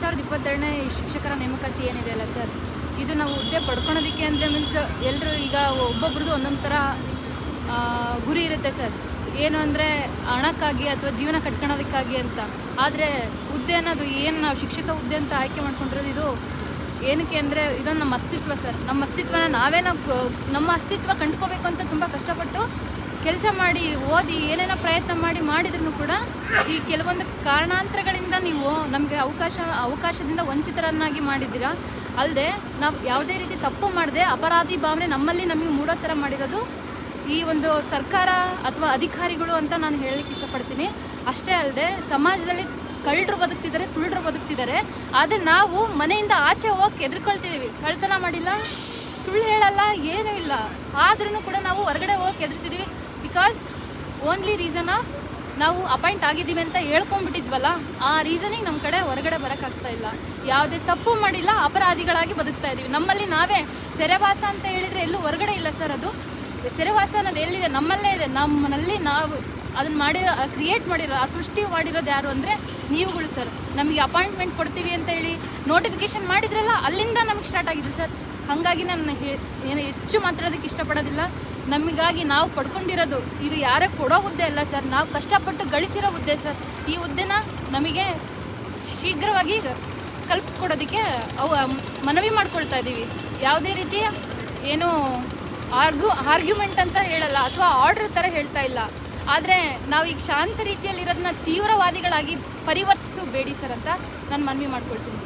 ಸಾವಿರದ ಇಪ್ಪತ್ತೆರಡನೇ ಶಿಕ್ಷಕರ ನೇಮಕಾತಿ ಏನಿದೆ ಅಲ್ಲ ಸರ್, ಇದು ನಾವು ಹುದ್ದೆ ಪಡ್ಕೊಳೋದಕ್ಕೆ ಅಂದರೆ ಮೀನ್ಸ್ ಎಲ್ಲರೂ ಈಗ ಒಬ್ಬೊಬ್ರದ್ದು ಒಂದೊಂದು ಥರ ಗುರಿ ಇರುತ್ತೆ ಸರ್. ಏನು ಅಂದರೆ ಹಣಕ್ಕಾಗಿ ಅಥವಾ ಜೀವನ ಕಟ್ಕೊಳೋದಕ್ಕಾಗಿ ಅಂತ. ಆದರೆ ಹುದ್ದೆ ಅನ್ನೋದು ಏನು ನಾವು ಶಿಕ್ಷಕ ಹುದ್ದೆ ಅಂತ ಆಯ್ಕೆ ಮಾಡ್ಕೊಂಡಿರೋದು ಇದು ಏನಕ್ಕೆ ಅಂದರೆ ಇದೊಂದು ನಮ್ಮ ಅಸ್ತಿತ್ವ ಸರ್. ನಮ್ಮ ಅಸ್ತಿತ್ವನ ನಾವು, ನಮ್ಮ ಅಸ್ತಿತ್ವ ಕಂಡ್ಕೋಬೇಕು ಅಂತ ತುಂಬ ಕಷ್ಟಪಟ್ಟು ಕೆಲಸ ಮಾಡಿ, ಓದಿ ಏನೇನೋ ಪ್ರಯತ್ನ ಮಾಡಿ ಮಾಡಿದ್ರು ಕೂಡ ಈ ಕೆಲವೊಂದು ಕಾರಣಾಂತರಗಳಿಂದ ನೀವು ನಮಗೆ ಅವಕಾಶ, ಅವಕಾಶದಿಂದ ವಂಚಿತರನ್ನಾಗಿ ಮಾಡಿದ್ದೀರಾ? ಅಲ್ಲದೆ ನಾವು ಯಾವುದೇ ರೀತಿ ತಪ್ಪು ಮಾಡದೆ ಅಪರಾಧಿ ಭಾವನೆ ನಮ್ಮಲ್ಲಿ ನಮಗೆ ಮೂಡೋ ಥರ ಮಾಡಿರೋದು ಈ ಒಂದು ಸರ್ಕಾರ ಅಥವಾ ಅಧಿಕಾರಿಗಳು ಅಂತ ನಾನು ಹೇಳಲಿಕ್ಕೆ ಇಷ್ಟಪಡ್ತೀನಿ. ಅಷ್ಟೇ ಅಲ್ಲದೆ ಸಮಾಜದಲ್ಲಿ ಕಳ್ಳರು ಬದುಕ್ತಿದ್ದಾರೆ, ಸುಳ್ಳರು ಬದುಕ್ತಿದ್ದಾರೆ. ಆದರೆ ನಾವು ಮನೆಯಿಂದ ಆಚೆ ಹೋಗಕ್ಕೆ ಎದುರ್ಕೊಳ್ತಿದ್ದೀವಿ ಕಳ್ತನ ಮಾಡಿಲ್ಲ, ಸುಳ್ಳು ಹೇಳಲ್ಲ, ಏನೂ ಇಲ್ಲ. ಆದ್ರೂ ಕೂಡ ನಾವು ಹೊರಗಡೆ ಹೋಗಕ್ಕೆ ಎದುರ್ತಿದ್ದೀವಿ ಬಿಕಾಸ್ ಓನ್ಲಿ ರೀಸನ್ ಆಫ್ ನಾವು ಅಪಾಯಿಂಟ್ ಆಗಿದ್ದೀವಿ ಅಂತ ಹೇಳ್ಕೊಂಡ್ಬಿಟ್ಟಿದ್ವಲ್ಲ, ಆ ರೀಸನಿಗೆ ನಮ್ಮ ಕಡೆ ಹೊರಗಡೆ ಬರೋಕ್ಕಾಗ್ತಾ ಇಲ್ಲ. ಯಾವುದೇ ತಪ್ಪು ಮಾಡಿಲ್ಲ, ಅಪರಾಧಿಗಳಾಗಿ ಬದುಕ್ತಾ ಇದ್ದೀವಿ ನಮ್ಮಲ್ಲಿ ನಾವೇ ಸೆರೆವಾಸ ಅಂತ ಹೇಳಿದರೆ ಎಲ್ಲೂ ಹೊರಗಡೆ ಇಲ್ಲ ಸರ್ ಅದು. ಸೆರೆವಾಸ ಅನ್ನೋದು ಎಲ್ಲಿದೆ? ನಮ್ಮಲ್ಲೇ ಇದೆ. ನಮ್ಮನಲ್ಲಿ ನಾವು ಅದನ್ನು ಮಾಡಿರೋ ಕ್ರಿಯೇಟ್ ಮಾಡಿರೋ, ಆ ಸೃಷ್ಟಿ ಮಾಡಿರೋದು ಯಾರು ಅಂದರೆ ನೀವುಗಳು ಸರ್. ನಮಗೆ ಅಪಾಯಿಂಟ್ಮೆಂಟ್ ಕೊಡ್ತೀವಿ ಅಂತ ಹೇಳಿ ನೋಟಿಫಿಕೇಶನ್ ಮಾಡಿದ್ರಲ್ಲ, ಅಲ್ಲಿಂದ ನಮಗೆ ಸ್ಟಾರ್ಟ್ ಆಗಿದ್ದು ಸರ್. ಹಾಗಾಗಿ ನಾನು ಏನು ಹೆಚ್ಚು ಮಾತಾಡೋದಕ್ಕೆ ಇಷ್ಟಪಡೋದಿಲ್ಲ. ನಮಗಾಗಿ ನಾವು ಪಡ್ಕೊಂಡಿರೋದು ಇದು ಯಾರೇ ಕೊಡೋ ಹುದ್ದೆ ಅಲ್ಲ ಸರ್, ನಾವು ಕಷ್ಟಪಟ್ಟು ಗಳಿಸಿರೋ ಹುದ್ದೆ ಸರ್. ಈ ಹುದ್ದೆನ ನಮಗೆ ಶೀಘ್ರವಾಗಿ ಕಲ್ಪಿಸ್ಕೊಡೋದಕ್ಕೆ ಅವು ಮನವಿ ಮಾಡ್ಕೊಳ್ತಾ ಇದ್ದೀವಿ. ಯಾವುದೇ ರೀತಿ ಏನು ಆರ್ಗ್ಯೂ ಆರ್ಗ್ಯುಮೆಂಟ್ ಅಂತ ಹೇಳಲ್ಲ, ಅಥವಾ ಆರ್ಡ್ರ್ ಥರ ಹೇಳ್ತಾ ಇಲ್ಲ. ಆದರೆ ನಾವು ಈಗ ಶಾಂತ ರೀತಿಯಲ್ಲಿರೋದನ್ನ ತೀವ್ರವಾದಿಗಳಾಗಿ ಪರಿವರ್ತಿಸಬೇಡಿ ಸರ್ ಅಂತ ನಾನು ಮನವಿ ಮಾಡ್ಕೊಳ್ತೀನಿ